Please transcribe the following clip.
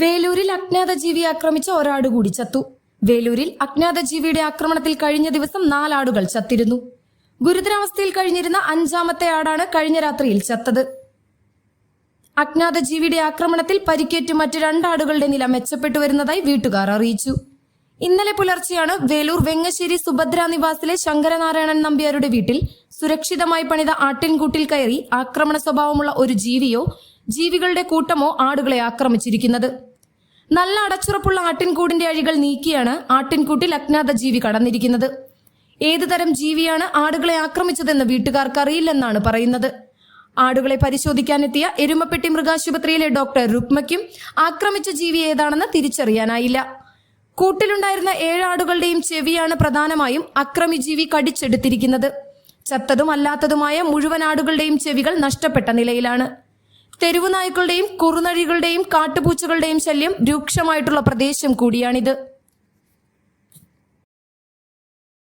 വേലൂരിൽ അജ്ഞാത ജീവി ആക്രമിച്ച ഒരാട് കൂടി ചത്തു. വേലൂരിൽ അജ്ഞാത ജീവിയുടെ ആക്രമണത്തിൽ കഴിഞ്ഞ ദിവസം നാലാടുകൾ ചത്തിരുന്നു. ഗുരുതരാവസ്ഥയിൽ കഴിഞ്ഞിരുന്ന അഞ്ചാമത്തെ ആടാണ് കഴിഞ്ഞ രാത്രിയിൽ ചത്തത്. അജ്ഞാത ജീവിയുടെ ആക്രമണത്തിൽ പരിക്കേറ്റ് മറ്റ് രണ്ടാടുകളുടെ നില മെച്ചപ്പെട്ടു വരുന്നതായി വീട്ടുകാർ അറിയിച്ചു. ഇന്നലെ പുലർച്ചെയാണ് വേലൂർ വെങ്ങശ്ശേരി സുഭദ്ര നിവാസിലെ ശങ്കരനാരായണൻ നമ്പ്യാരുടെ വീട്ടിൽ സുരക്ഷിതമായി പണിത ആട്ടിൻകൂട്ടിൽ കയറി ആക്രമണ സ്വഭാവമുള്ള ഒരു ജീവിയോ ജീവികളുടെ കൂട്ടമോ ആടുകളെ ആക്രമിച്ചിരിക്കുന്നത്. നല്ല അടച്ചുറപ്പുള്ള ആട്ടിൻകൂടിന്റെ അഴികൾ നീക്കിയാണ് ആട്ടിൻകൂട്ടിൽ അജ്ഞാത ജീവി കടന്നിരിക്കുന്നത്. ഏതുതരം ജീവിയാണ് ആടുകളെ ആക്രമിച്ചതെന്ന് വീട്ടുകാർക്ക് അറിയില്ലെന്നാണ് പറയുന്നത്. ആടുകളെ പരിശോധിക്കാനെത്തിയ എരുമപ്പെട്ടി മൃഗാശുപത്രിയിലെ ഡോക്ടർ രുക്മയ്ക്കും ആക്രമിച്ച ജീവി ഏതാണെന്ന് തിരിച്ചറിയാനായില്ല. കൂട്ടിലുണ്ടായിരുന്ന ഏഴാടുകളുടെയും ചെവിയാണ് പ്രധാനമായും അക്രമി ജീവി കടിച്ചെടുത്തിരിക്കുന്നത്. ചത്തതും അല്ലാത്തതുമായ മുഴുവൻ ആടുകളുടെയും ചെവികൾ നഷ്ടപ്പെട്ട നിലയിലാണ്. തെരുവുനായ്ക്കളുടെയും കുറുനഴികളുടെയും കാട്ടുപൂച്ചകളുടെയും ശല്യം രൂക്ഷമായിട്ടുള്ള പ്രദേശം കൂടിയാണിത്.